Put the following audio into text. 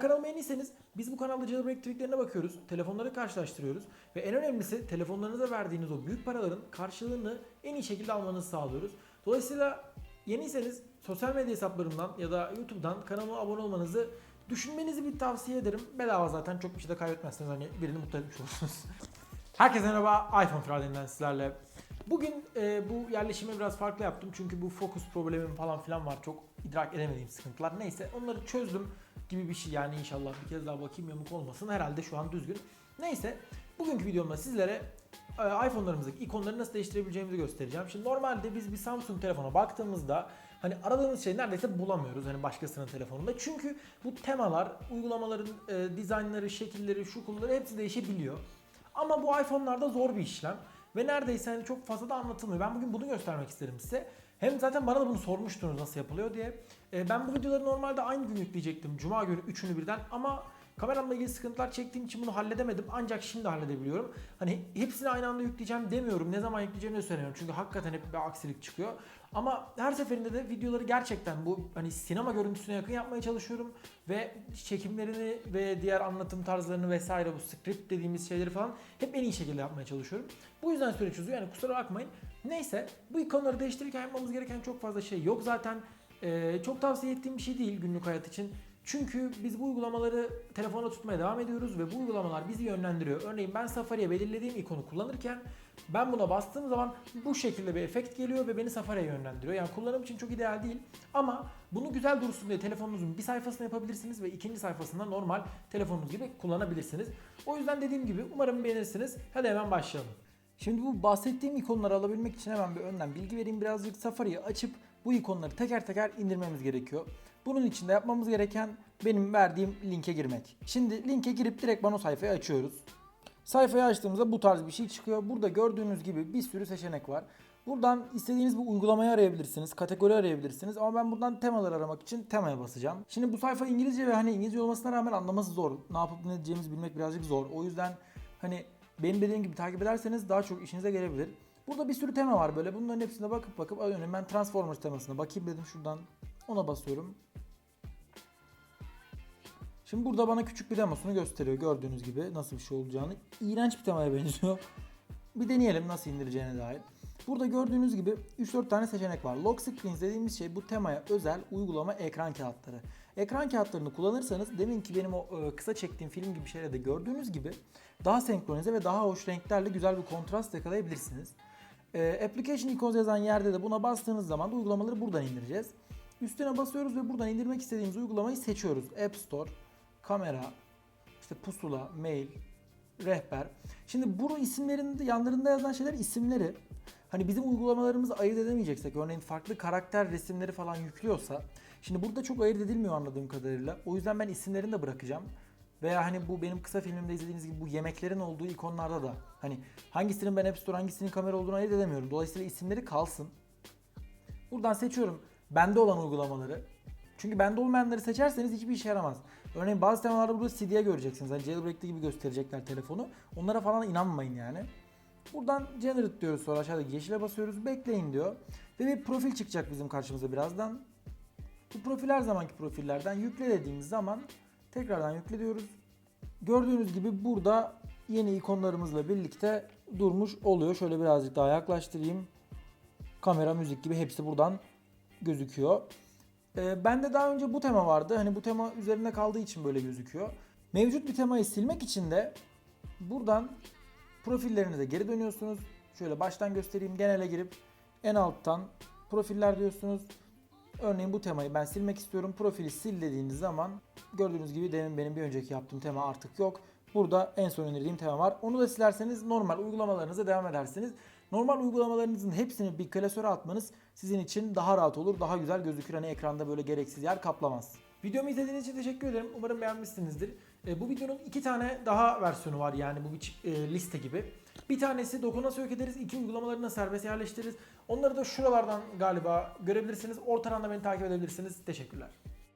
Kanalıma yeniyseniz biz bu kanalda jailbreak tweaklerine bakıyoruz, telefonları karşılaştırıyoruz ve en önemlisi telefonlarınıza verdiğiniz o büyük paraların karşılığını en iyi şekilde almanızı sağlıyoruz. Dolayısıyla yeniyseniz sosyal medya hesaplarımdan ya da YouTube'dan kanalıma abone olmanızı düşünmenizi bir tavsiye ederim. Bedava zaten çok bir şey de kaybetmezsiniz hani birini mutlu etmiş olursunuz. Herkese merhaba iPhone Friday'den sizlerle. Bugün e, bu yerleşimi biraz farklı yaptım çünkü bu fokus problemim falan filan var çok idrak edemediğim sıkıntılar. Neyse onları çözdüm gibi bir şey yani inşallah bir kez daha bakayım yamuk olmasın. Herhalde şu an düzgün. Neyse bugünkü videomda sizlere e, iPhone'larımızdaki ikonları nasıl değiştirebileceğimizi göstereceğim. Şimdi normalde biz bir Samsung telefona baktığımızda hani aradığımız şey neredeyse bulamıyoruz hani başkasının telefonunda. Çünkü bu temalar, uygulamaların e, dizaynları, şekilleri, şu konuları hepsi değişebiliyor. Ama bu iPhone'larda zor bir işlem ve neredeyse hani çok fazla da anlatılmıyor. Ben bugün bunu göstermek isterim size. Hem zaten bana da bunu sormuştunuz nasıl yapılıyor diye. E, ben bu videoları normalde aynı gün yükleyecektim. Cuma günü üçünü birden ama kameramla ilgili sıkıntılar çektiğim için bunu halledemedim. Ancak şimdi halledebiliyorum. Hani hepsini aynı anda yükleyeceğim demiyorum. Ne zaman yükleyeceğimi de söylemiyorum. Çünkü hakikaten hep bir aksilik çıkıyor. Ama her seferinde de videoları gerçekten bu hani sinema görüntüsüne yakın yapmaya çalışıyorum ve çekimlerini ve diğer anlatım tarzlarını vesaire bu script dediğimiz şeyleri falan hep en iyi şekilde yapmaya çalışıyorum. Bu yüzden süreç uzuyor yani kusura bakmayın. Neyse bu ikonları değiştirirken yapmamız gereken çok fazla şey yok zaten. Ee, çok tavsiye ettiğim bir şey değil günlük hayat için. Çünkü biz bu uygulamaları telefonda tutmaya devam ediyoruz ve bu uygulamalar bizi yönlendiriyor. Örneğin ben Safari'ye belirlediğim ikonu kullanırken ben buna bastığım zaman bu şekilde bir efekt geliyor ve beni Safari'ye yönlendiriyor. Yani kullanım için çok ideal değil ama bunu güzel dursun diye telefonunuzun bir sayfasını yapabilirsiniz ve ikinci sayfasında normal telefonunuz gibi kullanabilirsiniz. O yüzden dediğim gibi umarım beğenirsiniz. Hadi hemen başlayalım. Şimdi bu bahsettiğim ikonları alabilmek için hemen bir önden bilgi vereyim. Birazcık Safari'yi açıp bu ikonları teker teker indirmemiz gerekiyor. Bunun için de yapmamız gereken benim verdiğim linke girmek. Şimdi linke girip direkt o sayfayı açıyoruz. Sayfayı açtığımızda bu tarz bir şey çıkıyor. Burada gördüğünüz gibi bir sürü seçenek var. Buradan istediğiniz bir uygulamayı arayabilirsiniz, kategori arayabilirsiniz ama ben buradan temalar aramak için temaya basacağım. Şimdi bu sayfa İngilizce ve hani İngilizce olmasına rağmen anlaması zor. Ne yapıp ne diyeceğimizi bilmek birazcık zor. O yüzden hani benim dediğim gibi takip ederseniz daha çok işinize gelebilir. Burada bir sürü tema var böyle. Bunların hepsine bakıp bakıp örneğin ben Transformers temasına bakayım dedim şuradan. Ona basıyorum. Şimdi burada bana küçük bir demosunu gösteriyor gördüğünüz gibi nasıl bir şey olacağını. İğrenç bir temaya benziyor. Bir deneyelim nasıl indireceğine dair. Burada gördüğünüz gibi 3-4 tane seçenek var. Lock screens dediğimiz şey bu temaya özel uygulama ekran kağıtları. Ekran kağıtlarını kullanırsanız demin ki benim o e, kısa çektiğim film gibi şeylerde gördüğünüz gibi daha senkronize ve daha hoş renklerle güzel bir kontrast yakalayabilirsiniz. E, application icons yazan yerde de buna bastığınız zaman da uygulamaları buradan indireceğiz. Üstüne basıyoruz ve buradan indirmek istediğimiz uygulamayı seçiyoruz. App Store, kamera, işte pusula, mail, rehber. Şimdi bu isimlerin yanlarında yazan şeyler isimleri. Hani bizim uygulamalarımızı ayırt edemeyeceksek örneğin farklı karakter resimleri falan yüklüyorsa şimdi burada çok ayırt edilmiyor anladığım kadarıyla. O yüzden ben isimlerini de bırakacağım. Veya hani bu benim kısa filmimde izlediğiniz gibi bu yemeklerin olduğu ikonlarda da hani hangisinin ben App Store hangisinin kamera olduğunu ayırt edemiyorum. Dolayısıyla isimleri kalsın. Buradan seçiyorum bende olan uygulamaları. Çünkü bende olmayanları seçerseniz hiçbir işe yaramaz. Örneğin bazı temalarda burada CD'ye göreceksiniz. Hani jailbreak'te gibi gösterecekler telefonu. Onlara falan inanmayın yani. Buradan generate diyoruz sonra aşağıdaki yeşile basıyoruz. Bekleyin diyor. Ve bir profil çıkacak bizim karşımıza birazdan. Bu profil her zamanki profillerden yükle dediğimiz zaman tekrardan yükle diyoruz. Gördüğünüz gibi burada yeni ikonlarımızla birlikte durmuş oluyor. Şöyle birazcık daha yaklaştırayım. Kamera, müzik gibi hepsi buradan gözüküyor. Ee, bende daha önce bu tema vardı. Hani bu tema üzerinde kaldığı için böyle gözüküyor. Mevcut bir temayı silmek için de buradan profillerinize geri dönüyorsunuz. Şöyle baştan göstereyim. Genele girip en alttan profiller diyorsunuz. Örneğin bu temayı ben silmek istiyorum. Profili sil dediğiniz zaman gördüğünüz gibi demin benim bir önceki yaptığım tema artık yok. Burada en son önerdiğim tema var. Onu da silerseniz normal uygulamalarınıza devam edersiniz. Normal uygulamalarınızın hepsini bir klasöre atmanız sizin için daha rahat olur, daha güzel gözükür. Hani ekranda böyle gereksiz yer kaplamaz. Videomu izlediğiniz için teşekkür ederim. Umarım beğenmişsinizdir. E, bu videonun iki tane daha versiyonu var yani bu bir e, liste gibi. Bir tanesi dokuna sök ederiz, iki uygulamalarını serbest yerleştiririz. Onları da şuralardan galiba görebilirsiniz. Ortadan da beni takip edebilirsiniz. Teşekkürler.